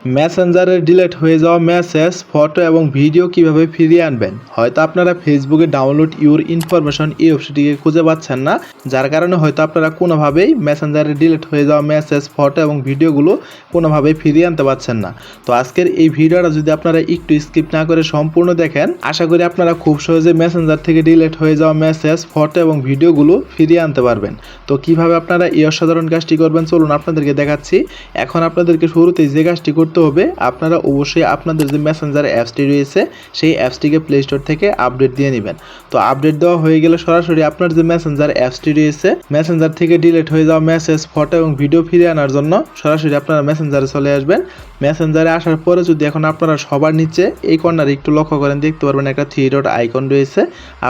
মেসেঞ্জারে ডিলেট হয়ে যাওয়া মেসেজ ফটো এবং ভিডিও কীভাবে ফিরিয়ে আনবেন? হয়তো আপনারা ফেসবুকে ডাউনলোড ইউর ইনফরমেশন এই অপশনটিকে খুঁজে পাচ্ছেন না, যার কারণে হয়তো আপনারা কোনোভাবেই মেসেঞ্জারে ডিলেট হয়ে যাওয়া মেসেজ ফটো এবং ভিডিওগুলো কোনোভাবেই ফিরিয়ে আনতে পারছেন না। তো আজকের এই ভিডিওটা যদি আপনারা একটু স্কিপ না করে সম্পূর্ণ দেখেন, আশা করি আপনারা খুব সহজে মেসেঞ্জার থেকে ডিলেট হয়ে যাওয়া মেসেজ ফটো এবং ভিডিওগুলো ফিরিয়ে আনতে পারবেন। তো কীভাবে আপনারা এই অসাধারণ কাজটি করবেন, চলুন আপনাদেরকে দেখাচ্ছি। এখন আপনাদেরকে শুরুতেই যে কাজটি করতে হবে, আপনারা অবশ্যই আপনাদের যে মেসেঞ্জার অ্যাপসটি রয়েছে, সেই অ্যাপসটিকে প্লে স্টোর থেকে আপডেট দিয়ে নেবেন। তো আপডেট দেওয়া হয়ে গেলে সরাসরি আপনার যে মেসেঞ্জার অ্যাপসটি রয়েছে মেসেঞ্জার থেকে ডিলিট হয়ে যাওয়া মেসেজ ফটো এবং ভিডিও ফিরে আনার জন্য সরাসরি আপনারা মেসেঞ্জারে চলে আসবেন। মেসেঞ্জারে আসার পরে যদি এখন আপনারা সবার নিচে এই কর্নারে একটু লক্ষ্য করেন, দেখতে পারবেন একটা থ্রি ডট আইকন রয়েছে।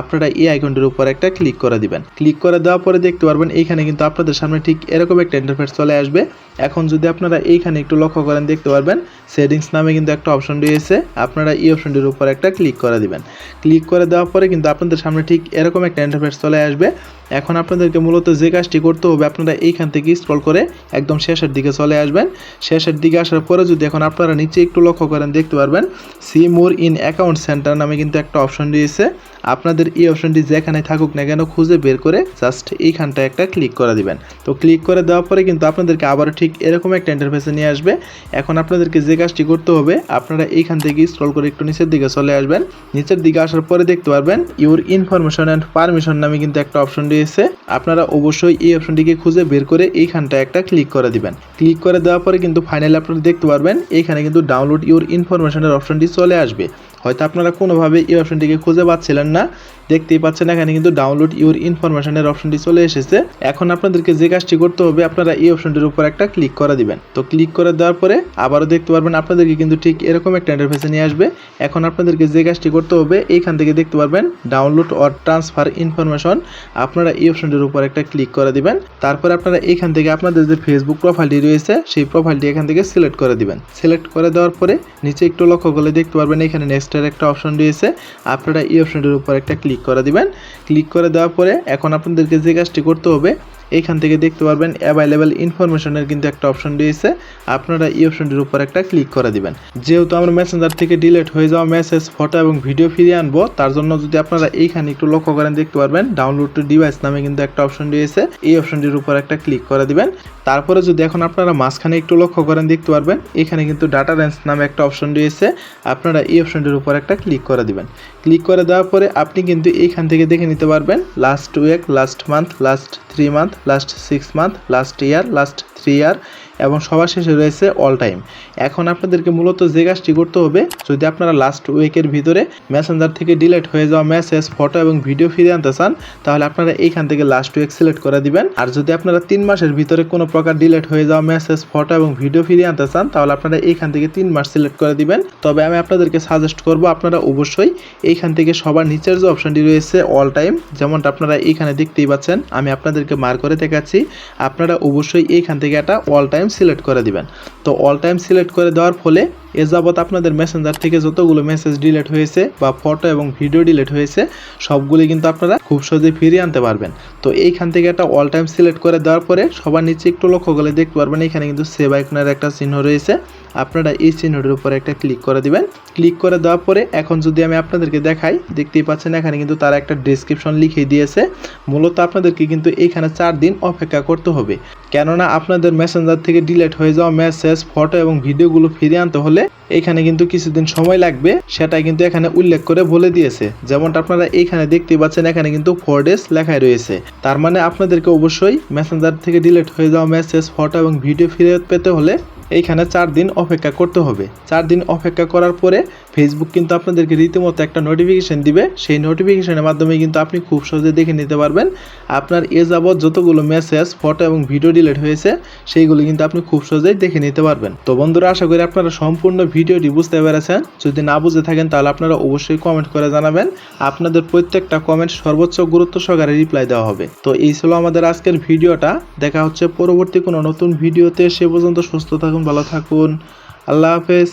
আপনারা এই আইকনটির উপর একটা ক্লিক করে দিবেন। ক্লিক করে দেওয়ার পরে দেখতে পারবেন এইখানে কিন্তু আপনাদের সামনে ঠিক এরকম একটা ইন্টারফেস চলে আসবে। এখন যদি আপনারা এইখানে একটু লক্ষ্য করেন, দেখতে পারবেন সেটিংস নামে কিন্তু একটা অপশন রয়েছে। আপনারা এই অপশনটির উপর একটা ক্লিক করে দিবেন। ক্লিক করে দেওয়ার পরে কিন্তু আপনাদের সামনে ঠিক এরকম একটা ইন্টারফেস চলে আসবে। এখন আপনাদেরকে মূলত যে কাজটি করতে হবে, আপনারা এইখান থেকে স্ক্রল করে একদম শেষের দিকে চলে আসবেন। শেষের দিকে আসার পরে যদি এখন আপনারা নিচে একটু লক্ষ্য করেন, দেখতে পারবেন see more in account center নামে কিন্তু একটা অপশন রয়েছে। আপনাদের এই অপশনটি যেখানে থাকুক না কেন খুঁজে বের করে জাস্ট এইখানটায় একটা ক্লিক করে দিবেন। তো ক্লিক করে দেওয়ার পরে কিন্তু আপনাদেরকে আবারও ঠিক এরকম একটা ইন্টারফেসে নিয়ে আসবে। এখন আপনাদেরকে যে কাজটি করতে হবে, আপনারা এইখান থেকে স্ক্রল করে একটু নিচের দিকে চলে আসবেন। নিচের দিকে আসার পরে দেখতে পারবেন ইউর ইনফরমেশন অ্যান্ড পারমিশন নামে কিন্তু একটা অপশন রয়েছে। আপনারা অবশ্যই এই অপশনটিকে খুঁজে বের করে এইখানটায় একটা ক্লিক করে দিবেন। ক্লিক করে দেওয়ার পরে কিন্তু ফাইনালি আপনারা দেখতে পারবেন, এইখানে কিন্তু ডাউনলোড ইউর ইনফরমেশনের অপশনটি চলে আসবে। হয়তো আপনারা কোনোভাবে এই অপশনটিকে খুঁজে পাচ্ছিলেন না। দেখতেই পাচ্ছেন এখানে কিন্তু ডাউনলোড ইউর ইনফরমেশনের অপশনটি চলে এসেছে। এখন আপনাদেরকে যে কাজটি করতে হবে, আপনারা এই অপশনটির উপর একটা ক্লিক করে দিবেন। তো ক্লিক করে দেওয়ার পরে আবারও দেখতে পারবেন আপনাদেরকে কিন্তু ঠিক এরকম একটা ইন্টারফেসে নিয়ে আসবে। এখন আপনাদেরকে যে কাজটি করতে হবে, এইখান থেকে দেখতে পারবেন ডাউনলোড অর ট্রান্সফার ইনফরমেশন আপনারা এই অপশনটির উপর একটা ক্লিক করে দিবেন। তারপরে আপনারা এইখান থেকে আপনাদের যে ফেসবুক প্রোফাইলটি রয়েছে, সেই প্রোফাইলটি এখান থেকে সিলেক্ট করে দিবেন। সিলেক্ট করে দেওয়ার পরে নিচে একটু লক্ষ্য করলে দেখতে পারবেন এখানে নেক্সটের একটা অপশন রয়েছে আপনারা এই অপশনটির উপর একটা ক্লিক করে দিবেন। ক্লিক করে দেওয়ার পরে এখন আপনাদেরকে যে কাজটি করতে হবে এইখান থেকে দেখতে পারবেন অ্যাভাইলেবল ইনফরমেশনের কিন্তু একটা অপশন রয়েছে। আপনারা এই অপশনটির উপর একটা ক্লিক করে দিবেন। যেহেতু আমরা মেসেঞ্জার থেকে ডিলেট হয়ে যাওয়া মেসেজ ফটো এবং ভিডিও ফিরিয়ে আনব, তার জন্য যদি আপনারা এইখানে একটু লক্ষ্য করেন, দেখতে পারবেন ডাউনলোড টু ডিভাইস নামে কিন্তু একটা অপশন রয়েছে। এই অপশনটির উপর একটা ক্লিক করে দিবেন। তারপরে যদি এখন আপনারা মাঝখানে একটু লক্ষ্য করেন, দেখতে পারবেন এখানে কিন্তু ডাটা রেঞ্জ নামে একটা অপশন রয়েছে। আপনারা এই অপশনটির উপর একটা ক্লিক করে দিবেন। ক্লিক করে দেওয়ার পরে আপনি কিন্তু এইখান থেকে দেখে নিতে পারবেন last week last month last three month last six month last year last three year এবং সবার শেষে রয়েছে অল টাইম এখন আপনাদেরকে মূলত যে কাজটি করতে হবে, যদি আপনারা লাস্ট উইকের ভিতরে মেসেঞ্জার থেকে ডিলেট হয়ে যাওয়া মেসেজ ফটো এবং ভিডিও ফিরে আনতে চান, তাহলে আপনারা এইখান থেকে লাস্ট উইক সিলেক্ট করে দিবেন। আর যদি আপনারা তিন মাসের ভিতরে কোনো প্রকার ডিলেট হয়ে যাওয়া মেসেজ ফটো এবং ভিডিও ফিরিয়ে আনতে চান, তাহলে আপনারা এইখান থেকে তিন মাস সিলেক্ট করে দিবেন। তবে আমি আপনাদেরকে সাজেস্ট করব, আপনারা অবশ্যই এইখান থেকে সবার নিচের যে অপশনটি রয়েছে অল টাইম যেমনটা আপনারা এইখানে দেখতেই পাচ্ছেন, আমি আপনাদেরকে মার করে দেখাচ্ছি। আপনারা অবশ্যই এইখান থেকে একটা অল টাইম সিলেক্ট করে দিবেন। তো অল টাইম সিলেক্ট করে দেওয়ার ফলে এ যাবৎ আপনাদের মেসেঞ্জার থেকে যতগুলো মেসেজ ডিলেট হয়েছে বা ফটো এবং ভিডিও ডিলেট হয়েছে, সবগুলি কিন্তু আপনারা খুব সহজে ফিরিয়ে আনতে পারবেন। তো এইখান থেকে একটা অল টাইম সিলেক্ট করে দেওয়ার পরে সবার নিচে একটু লক্ষ্য করলে দেখতে পারবেন, এখানে কিন্তু সেভ আইকনের একটা চিহ্ন রয়েছে। আপনারা এই চিহ্নটির উপরে একটা ক্লিক করে দিবেন। ক্লিক করে দেওয়ার পরে এখন যদি আমি আপনাদেরকে দেখাই, দেখতেই পাচ্ছেন এখানে কিন্তু তারা একটা ডিসক্রিপশন লিখে দিয়েছে। মূলত আপনাদেরকে কিন্তু এইখানে চার দিন অপেক্ষা করতে হবে। কেননা আপনাদের মেসেঞ্জার থেকে ডিলেট হয়ে যাওয়া মেসেজ ফটো এবং ভিডিওগুলো ফিরিয়ে আনতে হলে এখানে কিন্তু কিছুদিন সময় লাগবে, সেটাই কিন্তু এখানে উল্লেখ করে বলে দিয়েছে। যেমনটা আপনারা এইখানে দেখতে পাচ্ছেন, এখানে কিন্তু ফোর ডেজ লেখায় রয়েছে। তার মানে আপনাদেরকে অবশ্যই মেসেঞ্জার থেকে ডিলেট হয়ে যাওয়া মেসেজ ফটো এবং ভিডিও ফিরে পেতে হলে এইখানে চার দিন অপেক্ষা করতে হবে। চার দিন অপেক্ষা করার পরে ফেসবুক কিন্তু আপনাদেরকে রীতিমতো একটা নোটিফিকেশান দিবে। সেই নোটিফিকেশনের মাধ্যমে কিন্তু আপনি খুব সহজে দেখে নিতে পারবেন। আপনার এ যাবৎ যতগুলো মেসেজ ফটো এবং ভিডিও ডিলিট হয়েছে, সেইগুলো কিন্তু আপনি খুব সহজেই দেখে নিতে পারবেন। তো বন্ধুরা, আশা করি আপনারা সম্পূর্ণ ভিডিওটি বুঝতে পেরেছেন। যদি না বুঝে থাকেন, তাহলে আপনারা অবশ্যই কমেন্ট করে জানাবেন। আপনাদের প্রত্যেকটা কমেন্ট সর্বোচ্চ গুরুত্ব সহকারে রিপ্লাই দেওয়া হবে। তো এই ছিল আমাদের আজকের ভিডিওটা। দেখা হচ্ছে পরবর্তী কোনো নতুন ভিডিওতে। সে পর্যন্ত সুস্থ থাকুন, ভালো থাকুন। আল্লাহ হাফেজ।